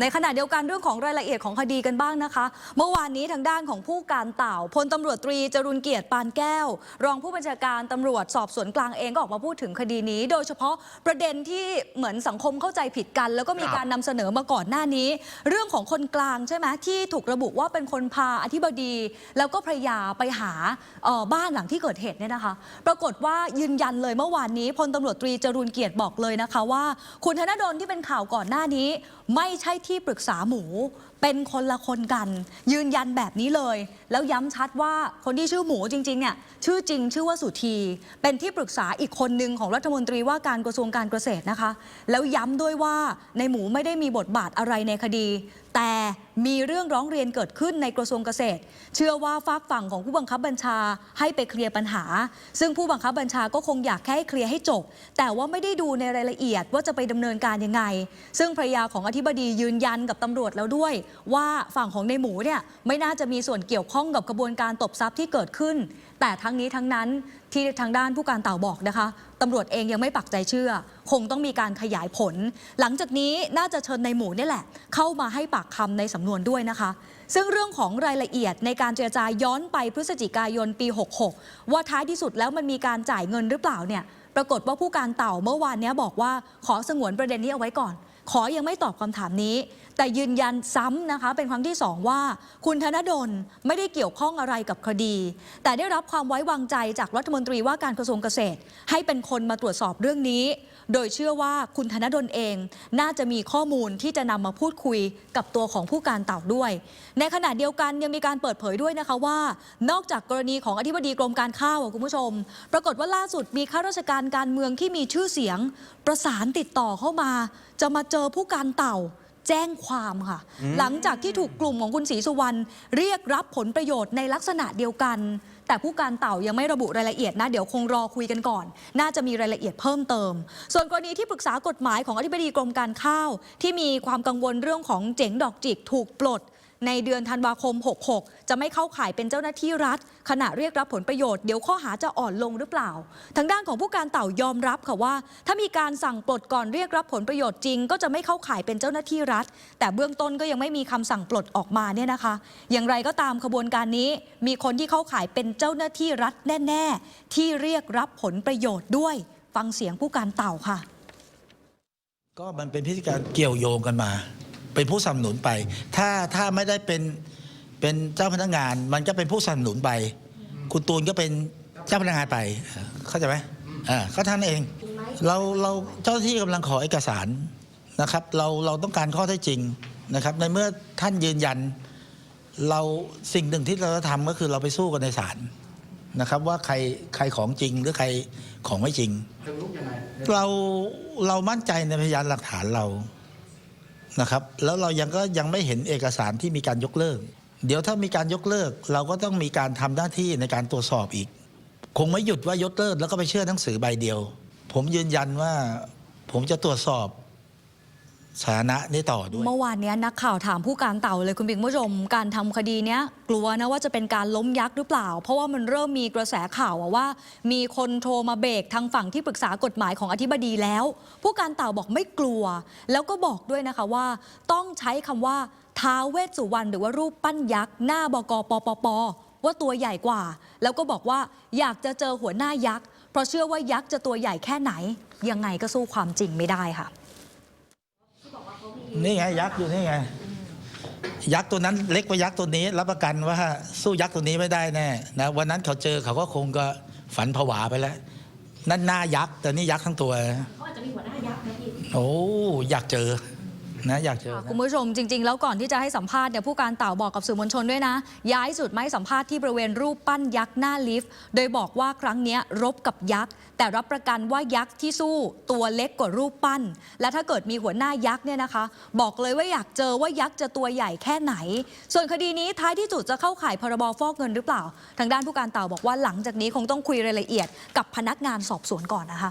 ในขณะเดียวกันเรื่องของรายละเอียดของคดีกันบ้างนะคะ เมื่อวานนี้ทางด้านของผู้การเต่าพลตำรวจตรีจรุนเกียรติปานแก้ว รองผู้บัญชาการตำรวจสอบสวนกลางเองก็ออกมาพูดถึงคดีนี้ โดยเฉพาะประเด็นที่เหมือนสังคมเข้าใจผิดกัน แล้วก็มีการนำเสนอมาก่อนหน้านี้ เรื่องของคนกลางใช่ไหมที่ถูกระบุว่าเป็นคนพาอธิบดี แล้วก็ภรรยาไปหาออบ้านหลังที่เกิดเหตุเนี่ยนะคะ ปรากฏว่ายืนยันเลยเมื่อวานนี้พลตำรวจตรีจรุนเกียรติบอกเลยนะคะว่า คุณธนดลที่เป็นข่าวก่อนหน้านี้ ไม่ใช่ที่ที่ปรึกษาหมู เป็นคนละคนกัน ยืนยันแบบนี้เลย แล้วย้ำชัดว่าคนที่ชื่อหมูจริงๆเนี่ยชื่อจริงชื่อว่าสุธี เป็นที่ปรึกษาอีกคนหนึ่งของรัฐมนตรีว่าการกระทรวงการเกษตรนะคะ แล้วย้ำด้วยว่าในหมูไม่ได้มีบทบาทอะไรในคดี แต่มีเรื่องร้องเรียนเกิดขึ้นในกระทรวงเกษตร เชื่อว่าฝากฝั่งของผู้บังคับบัญชาให้ไปเคลียร์ปัญหา ซึ่งผู้บังคับบัญชาก็คงอยากแค่ให้เคลียร์ให้จบ แต่ว่าไม่ได้ดูในรายละเอียดว่าจะไปดำเนินการยังไง ซึ่งภรรยาของอธิบดียืนยันกับตำรวจแล้วด้วยว่าฝั่งของในหมูเนี่ยไม่น่าจะมีส่วนเกี่ยวข้องกับกระบวนการตบทรัพย์ที่เกิดขึ้น แต่ทั้งนี้ทั้งนั้นที่ทางด้านผู้การเต่าบอกนะคะตำรวจเองยังไม่ปักใจเชื่อ คงต้องมีการขยายผล หลังจากนี้น่าจะเชิญในหมูนี่แหละ เข้ามาให้ปากคำในสำนวนด้วยนะคะ ซึ่งเรื่องของรายละเอียดในการเจรจาย้อนไปพฤศจิกายนปี 66 ว่าท้ายที่สุดแล้วมันมีการจ่ายเงินหรือเปล่าเนี่ยปรากฏว่าผู้การเต่าเมื่อวานนี้บอกว่าขอสงวนประเด็นนี้เอาไว้ก่อน ขอยังไม่ตอบคำถามนี้ แต่ยืนยันซ้ำนะคะ เป็นครั้งที่สองว่า คุณธนดลไม่ได้เกี่ยวข้องอะไรกับคดี แต่ได้รับความไว้วางใจจากรัฐมนตรีว่าการกระทรวงเกษตร ให้เป็นคนมาตรวจสอบเรื่องนี้ โดยเชื่อว่าคุณธนดลเอง น่าจะมีข้อมูลที่จะนำมาพูดคุยกับตัวของผู้การเต่าด้วย ในขณะเดียวกันยังมีการเปิดเผยด้วยนะคะว่า นอกจากกรณีของอธิบดีกรมการข้าวคุณผู้ชม ปรากฏว่าล่าสุดมีข้าราชการการเมืองที่มีชื่อเสียง ประสานติดต่อเข้ามา จะมาเจอผู้การเต่าแจ้งความค่ะ หลังจากที่ถูกกลุ่มของคุณศรีสุวรรณเรียกรับผลประโยชน์ในลักษณะเดียวกัน แต่ผู้การเต่ายังไม่ระบุรายละเอียดนะ เดี๋ยวคงรอคุยกันก่อน น่าจะมีรายละเอียดเพิ่มเติม ส่วนกรณีที่ปรึกษากฎหมายของอธิบดีกรมการข้าว ที่มีความกังวลเรื่องของเจ๋งดอกจิกถูกปลด ในเดือนธันวาคม 66 จะไม่เข้าข่ายเป็นเจ้าหน้าที่รัฐ ขณะเรียกรับผลประโยชน์เดี๋ยวข้อหาจะอ่อนลงหรือเปล่า ทางด้านของผู้การเต่ายอมรับค่ะว่า ถ้ามีการสั่งปลดก่อนเรียกรับผลประโยชน์จริง ก็จะไม่เข้าข่ายเป็นเจ้าหน้าที่รัฐ แต่เบื้องต้นก็ยังไม่มีคำสั่งปลดออกมาเนี่ยนะคะ อย่างไรก็ตามขบวนการนี้ มีคนที่เข้าข่ายเป็นเจ้าหน้าที่รัฐแน่ ๆ ที่เรียกรับผลประโยชน์ด้วย ฟังเสียงผู้การเต่าค่ะ ก็มันเป็นพิธีการเกี่ยวโยงกันมา เป็นผู้สนับสนุนไป ถ้าถ้าไม่ได้เป็นเป็นเจ้าพนักงาน มันก็เป็นผู้สนับสนุนไป คุณตูนก็เป็นเจ้าพนักงานไปเออเข้าใจไหมอ่าเขาท่านเอง เราเราเจ้าหน้าที่กำลังขอเอกสารนะครับ เราเราต้องการข้อเท็จจริงนะครับ ในเมื่อท่านยืนยัน เราสิ่งหนึ่งที่เราจะทำก็คือเราไปสู้กันในศาลนะครับว่าใครใครของจริงหรือใครของไม่จริง เราเรามั่นใจในพยานหลักฐานเรา นะครับแล้วเรายังก็ยังไม่เห็นเอกสารที่มีการยกเลิก เดี๋ยวถ้ามีการยกเลิก เราก็ต้องมีการทำหน้าที่ในการตรวจสอบอีก คงไม่หยุดว่ายกเลิกแล้วก็ไปเชื่อหนังสือใบเดียว ผมยืนยันว่าผมจะตรวจสอบ สถานะนี้ต่อด้วย เมื่อวานเนี้ยนักข่าวถามผู้การเต่าเลยคุณบิ๊กผู้ชม การทำคดีเนี้ยกลัวนะว่าจะเป็นการล้มยักษ์หรือเปล่า เพราะว่ามันเริ่มมีกระแสข่าวอะว่า มีคนโทรมาเบรกทางฝั่งที่ปรึกษากฎหมายของอธิบดีแล้ว ผู้การเต่าบอกไม่กลัว แล้วก็บอกด้วยนะคะว่า ต้องใช้คำว่าท้าวเวสสุวรรณหรือว่ารูปปั้นยักษ์หน้าบกปปปว่าตัวใหญ่กว่า แล้วก็บอกว่าอยากจะเจอหัวหน้ายักษ์เพราะเชื่อว่ายักษ์จะตัวใหญ่แค่ไหน ยังไงก็สู้ความจริงไม่ได้ค่ะ นี่ไงยักษ์อยู่นี่ไง ยักษ์ตัวนั้นเล็กกว่ายักษ์ตัวนี้ รับประกันว่าสู้ยักษ์ตัวนี้ไม่ได้แน่นะวันนั้นเขาเจอเขาก็คงก็ฝันผวาไปแล้ว นั่นหน้ายักษ์แต่นี่ยักษ์ทั้งตัวเขาอาจจะมีหัวหน้ายักษ์นะพี่โอ้อยากเจอ นะอยากเจอนะ คุณผู้ชมจริง ๆ แล้วก่อนที่จะให้สัมภาษณ์เนี่ยผู้การเต่าบอกกับสื่อมวลชนด้วยนะ ย้ายสุดไมาให้สัมภาษณ์ที่บริเวณรูปปั้นยักษ์หน้าลิฟต์ โดยบอกว่าครั้งเนี้ยรบกับยักษ์ แต่รับประกันว่ายักษ์ที่สู้ตัวเล็กกว่ารูปปั้น และถ้าเกิดมีหัวหน้ายักษ์เนี่ยนะคะ บอกเลยว่าอยากเจอว่ายักษ์จะตัวใหญ่แค่ไหน ส่วนคดีนี้ท้ายที่สุดจะเข้าข่ายพรบฟอกเงินหรือเปล่า ทางด้านผู้การเต่าบอกว่าหลังจากนี้คงต้องคุยรายละเอียดกับพนักงานสอบสวนก่อนนะคะ